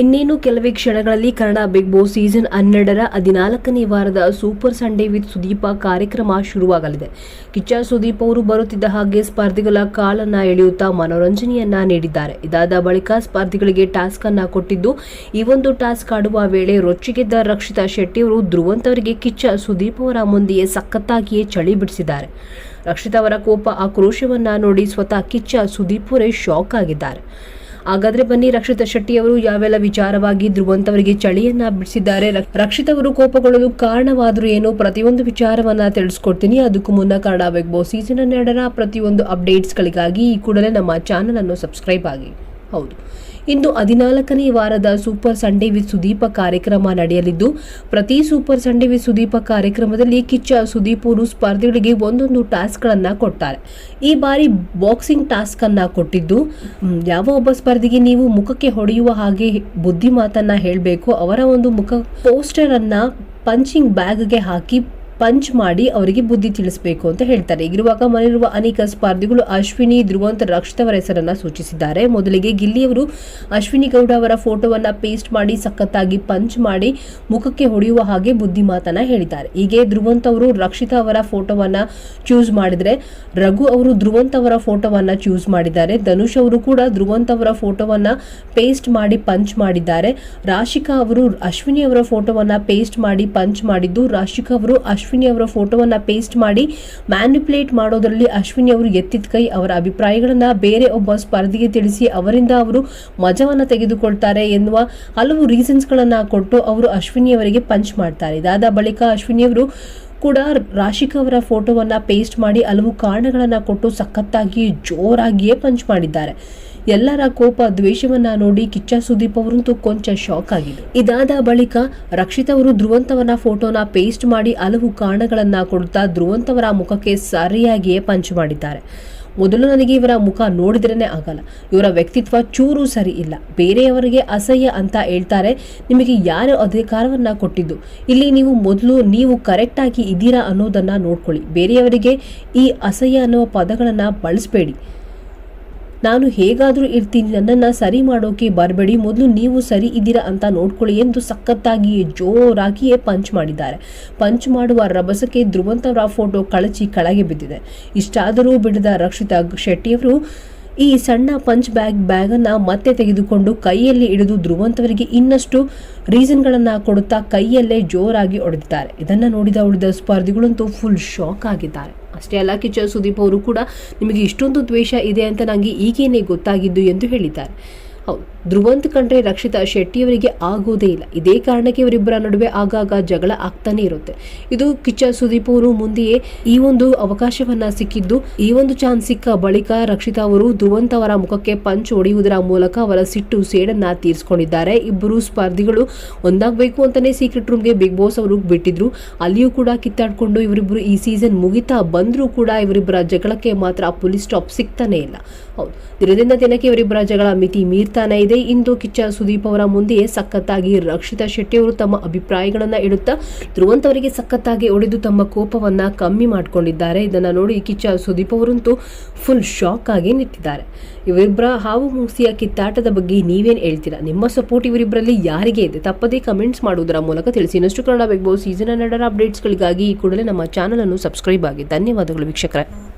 ಇನ್ನೇನು ಕೆಲವೇ ಕ್ಷಣಗಳಲ್ಲಿ ಕನ್ನಡ ಬಿಗ್ ಬಾಸ್ ಸೀಸನ್ ಹನ್ನೆರಡರ ಹದಿನಾಲ್ಕನೇ ವಾರದ ಸೂಪರ್ ಸಂಡೇ ವಿತ್ ಸುದೀಪ ಕಾರ್ಯಕ್ರಮ ಶುರುವಾಗಲಿದೆ. ಕಿಚ್ಚ ಸುದೀಪ್ ಅವರು ಬರುತ್ತಿದ್ದ ಹಾಗೆ ಸ್ಪರ್ಧಿಗಳ ಕಾಲನ್ನ ಎಳೆಯುತ್ತಾ ಮನೋರಂಜನೆಯನ್ನ ನೀಡಿದ್ದಾರೆ. ಇದಾದ ಬಳಿಕ ಸ್ಪರ್ಧಿಗಳಿಗೆ ಟಾಸ್ಕ್ ಅನ್ನ ಕೊಟ್ಟಿದ್ದು, ಈ ಒಂದು ಟಾಸ್ಕ್ ಆಡುವ ವೇಳೆ ರೊಚ್ಚಿಗೆದ್ದ ರಕ್ಷಿತಾ ಶೆಟ್ಟಿ ಅವರು ಧ್ರುವಂತವರಿಗೆ ಕಿಚ್ಚ ಸುದೀಪ್ ಅವರ ಮುಂದೆಯೇ ಸಖತ್ತಾಗಿಯೇ ಚಳಿ ಬಿಡಿಸಿದ್ದಾರೆ. ರಕ್ಷಿತಾ ಅವರ ಕೋಪ ಆಕ್ರೋಶವನ್ನ ನೋಡಿ ಸ್ವತಃ ಕಿಚ್ಚ ಸುದೀಪ್ ಅವರೇ ಶಾಕ್ ಆಗಿದ್ದಾರೆ. ಹಾಗಾದ್ರೆ ಬನ್ನಿ, ರಕ್ಷಿತಾ ಶೆಟ್ಟಿ ಅವರು ಯಾವೆಲ್ಲ ವಿಚಾರವಾಗಿ ಧ್ರುವಂತವರಿಗೆ ಚಳಿಯನ್ನ ಬಿಡಿಸಿದ್ದಾರೆ. ರಕ್ಷಿತ ಅವರು ಕೋಪಗೊಳ್ಳಲು ಕಾರಣವಾದರೂ ಏನು ಪ್ರತಿಯೊಂದು ವಿಚಾರವನ್ನ ತಿಳಿಸ್ಕೊಡ್ತೀನಿ. ಅದಕ್ಕೂ ಮುನ್ನ ಕನ್ನಡ ಬಿಗ್ ಸೀಸನ್ ಹನ್ನೆರಡರ ಪ್ರತಿಯೊಂದು ಅಪ್ಡೇಟ್ಸ್ಗಳಿಗಾಗಿ ಈ ಕೂಡಲೇ ನಮ್ಮ ಚಾನಲ್ ಅನ್ನು ಸಬ್ಸ್ಕ್ರೈಬ್ ಆಗಿ. ಹೌದು. ಇಂದು ಹದಿನಾಲ್ಕನೇ ವಾರದ ಸೂಪರ್ ಸಂಡೇ ವಿತ್ ಸುದೀಪ ಕಾರ್ಯಕ್ರಮ ನಡೆಯಲಿದ್ದು, ಪ್ರತಿ ಸೂಪರ್ ಸಂಡೇ ವಿತ್ ಸುದೀಪ ಕಾರ್ಯಕ್ರಮದಲ್ಲಿ ಕಿಚ್ಚ ಸುದೀಪ್ ಅವರು ಸ್ಪರ್ಧಿಗಳಿಗೆ ಒಂದೊಂದು ಟಾಸ್ಕ್ಗಳನ್ನು ಕೊಟ್ಟಾರೆ ಈ ಬಾರಿ ಬಾಕ್ಸಿಂಗ್ ಟಾಸ್ಕ್ ಅನ್ನ ಕೊಟ್ಟಿದ್ದು ಯಾವ ಒಬ್ಬ ಸ್ಪರ್ಧಿಗೆ ನೀವು ಮುಖಕ್ಕೆ ಹೊಡೆಯುವ ಹಾಗೆ ಬುದ್ಧಿ ಮಾತನ್ನ ಹೇಳಬೇಕು, ಅವರ ಒಂದು ಮುಖ ಪೋಸ್ಟರ್ ಅನ್ನ ಪಂಚಿಂಗ್ ಬ್ಯಾಗ್ಗೆ ಹಾಕಿ ಪಂಚ್ ಮಾಡಿ ಅವರಿಗೆ ಬುದ್ಧಿ ತಿಳಿಸಬೇಕು ಅಂತ ಹೇಳ್ತಾರೆ. ಹೀಗಿರುವಾಗ ಮನೆಯಲ್ಲಿರುವ ಅನೇಕ ಸ್ಪರ್ಧಿಗಳು ಅಶ್ವಿನಿ, ಧ್ರುವಂತ ರಕ್ಷಿತ್ ಅವರ ಹೆಸರನ್ನ ಸೂಚಿಸಿದ್ದಾರೆ. ಮೊದಲಿಗೆ ಗಿಲ್ಲಿಯವರು ಅಶ್ವಿನಿ ಗೌಡ ಅವರ ಫೋಟೋವನ್ನ ಪೇಸ್ಟ್ ಮಾಡಿ, ಸಖತ್ತಾಗಿ ಪಂಚ್ ಮಾಡಿ ಮುಖಕ್ಕೆ ಹೊಡೆಯುವ ಹಾಗೆ ಬುದ್ಧಿ ಮಾತನ್ನ ಹೇಳಿದ್ದಾರೆ. ಹೀಗೆ ಧ್ರುವಂತ್ ಅವರು ರಕ್ಷಿತಾ ಅವರ ಫೋಟೋವನ್ನ ಚೂಸ್ ಮಾಡಿದರೆ ರಘು ಅವರು ಧ್ರುವಂತ್ ಅವರ ಫೋಟೋವನ್ನ ಚೂಸ್ ಮಾಡಿದ್ದಾರೆ. ಧನುಷ್ ಅವರು ಕೂಡ ಧ್ರುವಂತ್ ಅವರ ಫೋಟೋವನ್ನ ಪೇಸ್ಟ್ ಮಾಡಿ, ಪಂಚ್ ಮಾಡಿದ್ದಾರೆ. ರಾಶಿಕಾ ಅವರು ಅಶ್ವಿನಿ ಅವರ ಫೋಟೋವನ್ನ ಪೇಸ್ಟ್ ಮಾಡಿ, ಪಂಚ್ ಮಾಡಿದ್ದು ರಾಶಿಕಾ ಅವರು ಅಶ್ವಿನಿ ಅವರ ಫೋಟೋವನ್ನು ಪೇಸ್ಟ್ ಮಾಡಿ ಮ್ಯಾನಿಪುಲೇಟ್ ಮಾಡೋದರಲ್ಲಿ ಅಶ್ವಿನಿ ಅವರು ಎತ್ತಿದ ಕೈ ಅವರ ಅಭಿಪ್ರಾಯಗಳನ್ನು ಬೇರೆ ಒಬ್ಬ ಸ್ಪರ್ಧಿಗೆ ತಿಳಿಸಿ ಅವರಿಂದ ಅವರು ಮಜವನ್ನು ತೆಗೆದುಕೊಳ್ತಾರೆ ಎನ್ನುವ ಹಲವು ರೀಸನ್ಸ್ಗಳನ್ನು ಕೊಟ್ಟು ಅವರು ಅಶ್ವಿನಿ ಅವರಿಗೆ ಪಂಚ್ ಮಾಡ್ತಾರೆ. ಇದಾದ ಬಳಿಕ ಅಶ್ವಿನಿ ಅವರು ಕೂಡ ರಾಶಿಕಾ ಅವರ ಫೋಟೋವನ್ನ ಪೇಸ್ಟ್ ಮಾಡಿ ಹಲವು ಕಾರಣಗಳನ್ನು ಕೊಟ್ಟು ಸಖತ್ತಾಗಿ ಜೋರಾಗಿಯೇ ಪಂಚ್ ಮಾಡಿದ್ದಾರೆ. ಎಲ್ಲರ ಕೋಪ ದ್ವೇಷವನ್ನ ನೋಡಿ ಕಿಚ್ಚ ಸುದೀಪ್ ಅವರಂತೂ ಕೊಂಚ ಶಾಕ್ ಆಗಿದೆ. ಇದಾದ ಬಳಿಕ ರಕ್ಷಿತ್ ಅವರು ಧ್ರುವಂತವನ ಫೋಟೋನ ಪೇಸ್ಟ್ ಮಾಡಿ ಹಲವು ಕಾರಣಗಳನ್ನ ಕೊಡುತ್ತಾ ಧ್ರುವಂತವರ ಮುಖಕ್ಕೆ ಸರಿಯಾಗಿಯೇ ಪಂಚ್ ಮಾಡಿದ್ದಾರೆ. ಮೊದಲು ನನಗೆ ಇವರ ಮುಖ ನೋಡಿದ್ರೇ ಆಗಲ್ಲ. ಇವರ ವ್ಯಕ್ತಿತ್ವ ಚೂರು ಸರಿ ಇಲ್ಲ. ಬೇರೆಯವರಿಗೆ ಅಸಹ್ಯ ಅಂತ ಹೇಳ್ತಾರೆ. ನಿಮಗೆ ಯಾರು ಅಧಿಕಾರವನ್ನ ಕೊಟ್ಟಿದ್ದು? ಇಲ್ಲಿ ನೀವು ಮೊದಲು ನೀವು ಕರೆಕ್ಟಾಗಿ ಇದ್ದೀರಾ ಅನ್ನೋದನ್ನ ನೋಡ್ಕೊಳ್ಳಿ. ಬೇರೆಯವರಿಗೆ ಈ ಅಸಹ್ಯ ಅನ್ನುವ ಪದಗಳನ್ನ ಬಳಸಬೇಡಿ. ನಾನು ಹೇಗಾದರೂ ಇರ್ತೀನಿ, ನನ್ನನ್ನು ಸರಿ ಮಾಡೋಕೆ ಬರಬೇಡಿ, ಮೊದಲು ನೀವು ಸರಿ ಇದ್ದೀರಾ ಅಂತ ನೋಡ್ಕೊಳ್ಳಿ ಎಂದು ಸಖತ್ತಾಗಿ ಜೋರಾಗಿಯೇ ಪಂಚ್ ಮಾಡಿದ್ದಾರೆ. ಪಂಚ್ ಮಾಡುವ ರಭಸಕ್ಕೆ ಧ್ರುವಂತವರ ಫೋಟೋ ಕಳಚಿ ಕೆಳಗೆ ಬಿದ್ದಿದೆ. ಇಷ್ಟಾದರೂ ಬಿಡದ ರಕ್ಷಿತಾ ಶೆಟ್ಟಿಯವರು ಈ ಸಣ್ಣ ಪಂಚ್ ಬ್ಯಾಗ್ ಬ್ಯಾಗನ್ನು ಮತ್ತೆ ತೆಗೆದುಕೊಂಡು ಕೈಯಲ್ಲಿ ಹಿಡಿದು ಧ್ರುವಂತವರಿಗೆ ಇನ್ನಷ್ಟು ರೀಸನ್ಗಳನ್ನು ಕೊಡುತ್ತಾ ಕೈಯಲ್ಲೇ ಜೋರಾಗಿ ಹೊಡೆದಿದ್ದಾರೆ ಇದನ್ನು ನೋಡಿದ ಉಳಿದ ಸ್ಪರ್ಧಿಗಳಂತೂ ಫುಲ್ ಶಾಕ್ ಆಗಿದ್ದಾರೆ. ಅಷ್ಟೇ ಅಲ್ಲ, ಕಿಚ್ಚ ಸುದೀಪ್ ಅವರು ಕೂಡ ನಿಮಗೆ ಇಷ್ಟೊಂದು ದ್ವೇಷ ಇದೆ ಅಂತ ನನಗೆ ಈಗೇನೆ ಗೊತ್ತಾಗಿದ್ದು ಎಂದು ಹೇಳಿದ್ದಾರೆ. ಹೌದು. ಧ್ರುವಂತ್ ಕಂಡ್ರೆ ರಕ್ಷಿತಾ ಶೆಟ್ಟಿಯವರಿಗೆ ಆಗೋದೇ ಇಲ್ಲ. ಇದೇ ಕಾರಣಕ್ಕೆ ಇವರಿಬ್ಬರ ನಡುವೆ ಆಗಾಗ ಜಗಳ ಆಗ್ತಾನೆ ಇರುತ್ತೆ. ಇದು ಕಿಚ್ಚ ಸುದೀಪ್ ಅವರು ಮುಂದೆಯೇ ಈ ಒಂದು ಅವಕಾಶವನ್ನ ಸಿಕ್ಕಿದ್ದು. ಈ ಒಂದು ಚಾನ್ಸ್ ಸಿಕ್ಕ ಬಳಿಕ ರಕ್ಷಿತಾ ಅವರು ಧ್ರುವಂತ್ ಅವರ ಮುಖಕ್ಕೆ ಪಂಚ್ ಹೊಡೆಯುವುದರ ಮೂಲಕ ಅವರ ಸಿಟ್ಟು ಸೇಡನ್ನ ತೀರಿಸಿಕೊಂಡಿದ್ದಾರೆ. ಇಬ್ಬರು ಸ್ಪರ್ಧಿಗಳು ಒಂದಾಗಬೇಕು ಅಂತಾನೆ ಸೀಕ್ರೆಟ್ ರೂಮ್ಗೆ ಬಿಗ್ ಬಾಸ್ ಅವರು ಬಿಟ್ಟಿದ್ರು. ಅಲ್ಲಿಯೂ ಕೂಡ ಕಿತ್ತಾಡ್ಕೊಂಡು ಇವರಿಬ್ಬರು ಈ ಸೀಸನ್ ಮುಗಿತಾ ಬಂದರೂ ಕೂಡ ಇವರಿಬ್ಬರ ಜಗಳಕ್ಕೆ ಮಾತ್ರ ಪೊಲೀಸ್ ಸ್ಟಾಪ್ ಸಿಗ್ತಾನೆ ಇಲ್ಲ. ಹೌದು. ದಿನದಿಂದ ದಿನಕ್ಕೆ ಇವರಿಬ್ಬರ ಜಗಳ ಮಿತಿ ಮೀರ್ತಾನೆ ಇದೆ. ಇಂದು ಕಿಚ್ಚ ಸುದೀಪ್ ಅವರ ಮುಂದೆಯೇ ಸಖತ್ತಾಗಿ ರಕ್ಷಿತಾ ಶೆಟ್ಟಿ ಅವರು ತಮ್ಮ ಅಭಿಪ್ರಾಯಗಳನ್ನ ಇಡುತ್ತಾ ಧ್ರುವಂತವರಿಗೆ ಸಖತ್ತಾಗಿ ಒಡೆದು ತಮ್ಮ ಕೋಪವನ್ನ ಕಮ್ಮಿ ಮಾಡಿಕೊಂಡಿದ್ದಾರೆ. ಇದನ್ನ ನೋಡಿ ಕಿಚ್ಚ ಸುದೀಪ್ ಅವರಂತೂ ಫುಲ್ ಶಾಕ್ ಆಗಿ ನಿಂತಿದ್ದಾರೆ. ಇವರಿಬ್ಬರ ಹಾವು ಮೂಸಿಯ ಕಿತ್ತಾಟದ ಬಗ್ಗೆ ನೀವೇನು ಹೇಳ್ತೀರಾ? ನಿಮ್ಮ ಸಪೋರ್ಟ್ ಇವರಿಬ್ಬರಲ್ಲಿ ಯಾರಿಗೆ ಇದೆ? ತಪ್ಪದೇ ಕಮೆಂಟ್ಸ್ ಮಾಡುವುದರ ಮೂಲಕ ತಿಳಿಸಿ. ಇನ್ನಷ್ಟು ಕನ್ನಡ ಬಾಸ್ ಸೀಸನ್ ಹನ್ನೆರಡರ ಅಪ್ಡೇಟ್ಸ್ಗಳಿಗಾಗಿ ಈ ಕೂಡಲೇ ನಮ್ಮ ಚಾನಲನ್ನು ಸಬ್ಸ್ಕ್ರೈಬ್ ಆಗಿ. ಧನ್ಯವಾದಗಳು ವೀಕ್ಷಕರೇ.